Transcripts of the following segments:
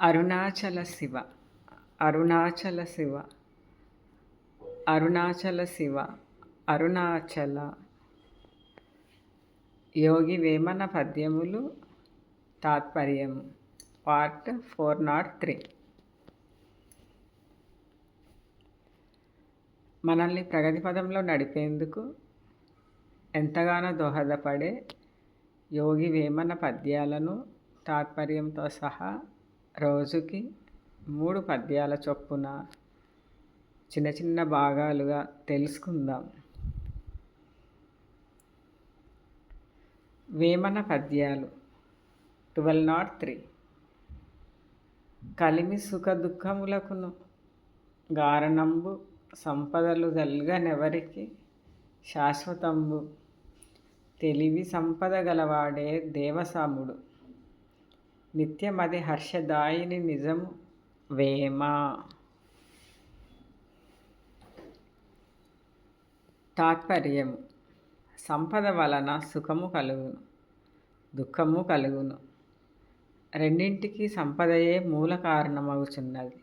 అరుణాచల శివ. అరుణాచల శివ. అరుణాచల శివ. అరుణాచల. యోగి వేమన పద్యములు తాత్పర్యము part four not three. మనల్ని ప్రగతి పదంలో నడిపేందుకు ఎంతగానో దోహదపడే యోగి వేమన పద్యాలను తాత్పర్యంతో సహా రోజుకి మూడు పద్యాల చొప్పున చిన్న చిన్న భాగాలుగా తెలుసుకుందాం. వేమన పద్యాలు ట్వెల్వ్ నాట్ త్రీ. కలిమి సుఖ దుఃఖములకును గారణంబు సంపదలు గల్గనెవరికి శాశ్వతంబు. తెలివి సంపద గలవాడే దేవసాముడు. నిత్యమది హర్షదాయిని నిజం వేమ? తాత్పర్యం సంపద వలన సుఖము కలుగును దుఃఖము కలుగును. రెండింటికి సంపదయే మూల కారణమవుచున్నది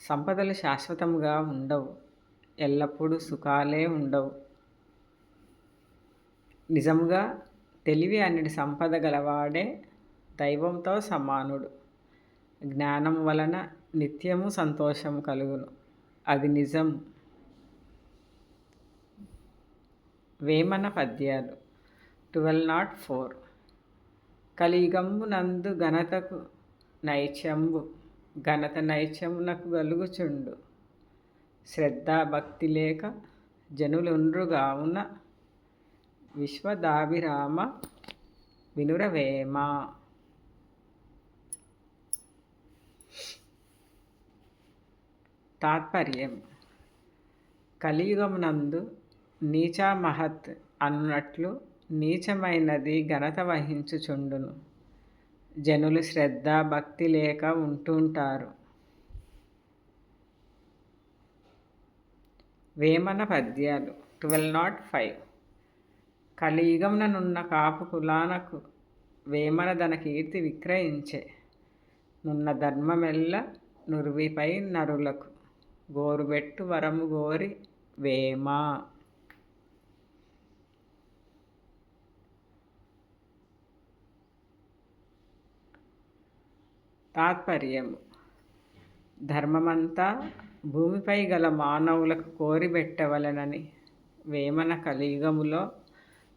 సంపదలు శాశ్వతముగా ఉండవు ఎల్లప్పుడూ సుఖాలే ఉండవు. నిజముగా తెలివి అన్నిటి సంపద గలవాడే దైవంతో సమానుడు. జ్ఞానం వలన నిత్యము సంతోషం కలుగును. అది నిజం. వేమన పద్యాలు. Twelve not four. కలియుగంబు నందు ఘనతకు నైత్యంబు ఘనత నైత్యమునకు గలుగుచుండు. శ్రద్ధ భక్తి లేక జనులుండ్రుగావున విశ్వదాభిరామ వినురవేమ. తాత్పర్యం. కలియుగమునందు నీచా మహత్ అన్నట్లు నీచమైనది ఘనత వహించుచుండును. జనులు శ్రద్ధ భక్తి లేక ఉంటుంటారు. వేమన పద్యాలు ట్వెల్వ్ నాట్ ఫైవ్. కలియుగముననున్న కాపు కులానకు వేమన దన కీర్తి విక్రయించే. నున్న ధర్మమెల్ల నురువిపై నరులకు గోరుబెట్టు వరము గోరి వేమ. తాత్పర్యము. ధర్మమంతా భూమిపై గల మానవులకు కోరిబెట్టవలనని వేమన కలియుగములో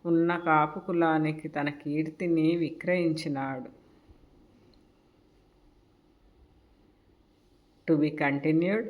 ఉన్న కాపు కులానికి తన కీర్తిని విక్రయించినాడు. To be continued